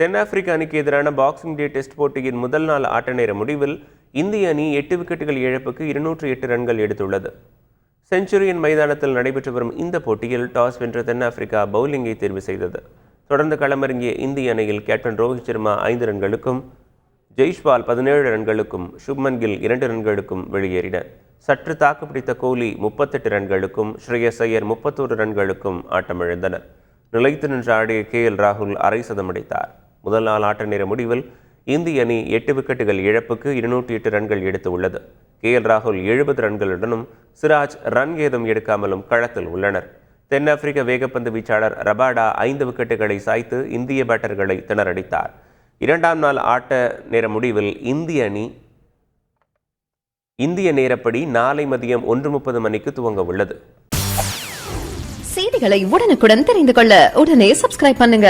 தென்னாப்பிரிக்க அணிக்கு எதிரான பாக்ஸிங் டே டெஸ்ட் போட்டியின் முதல் நாள் ஆட்ட நேர முடிவில் இந்திய அணி எட்டு விக்கெட்டுகள் இழப்புக்கு இருநூற்று எட்டு ரன்கள் எடுத்துள்ளது. செஞ்சுரியன் மைதானத்தில் நடைபெற்று வரும் இந்த போட்டியில் டாஸ் வென்ற தென்னாப்பிரிக்கா பவுலிங்கை தேர்வு செய்தது. தொடர்ந்து களமிறங்கிய இந்திய அணியில் கேப்டன் ரோஹித் சர்மா ஐந்து ரன்களுக்கும் ஜெய்ஷ்வால் பதினேழு ரன்களுக்கும் சுப்மன் கில் இரண்டு ரன்களுக்கும் வெளியேறினர் சற்று தாக்குப்பிடித்த கோலி முப்பத்தெட்டு ரன்களுக்கும் ஸ்ரேயஸ் ஐயர் முப்பத்தோரு ரன்களுக்கும் ஆட்டமிழந்தனர் நிலைத்து நின்று ஆடிய கே எல் ராகுல் அரை சதம் முதல் நாள் ஆட்ட நேர முடிவில் இந்திய அணி எட்டு விக்கெட்டுகள் இழப்புக்கு இருநூற்றி எட்டு ரன்கள் எடுத்து உள்ளது. கே. எல். ராகுல் எழுபது ரன்களுடனும் சிராஜ் ரன் ஏதும் எடுக்காமலும் களத்தில் உள்ளனர். தென்னாப்பிரிக்க வேகப்பந்து வீச்சாளர் ரபாடா ஐந்து விக்கெட்டுகளை சாய்த்து இந்திய பேட்டர்களை திணறடித்தார். இரண்டாம் நாள் ஆட்ட நேர முடிவில் இந்திய அணி இந்திய நேரப்படி நாளை மதியம் ஒன்று முப்பது மணிக்கு துவங்க உள்ளது. செய்திகளை உடனுக்குடன் தெரிந்து கொள்ள உடனே சப்ஸ்கிரைப் பண்ணுங்க.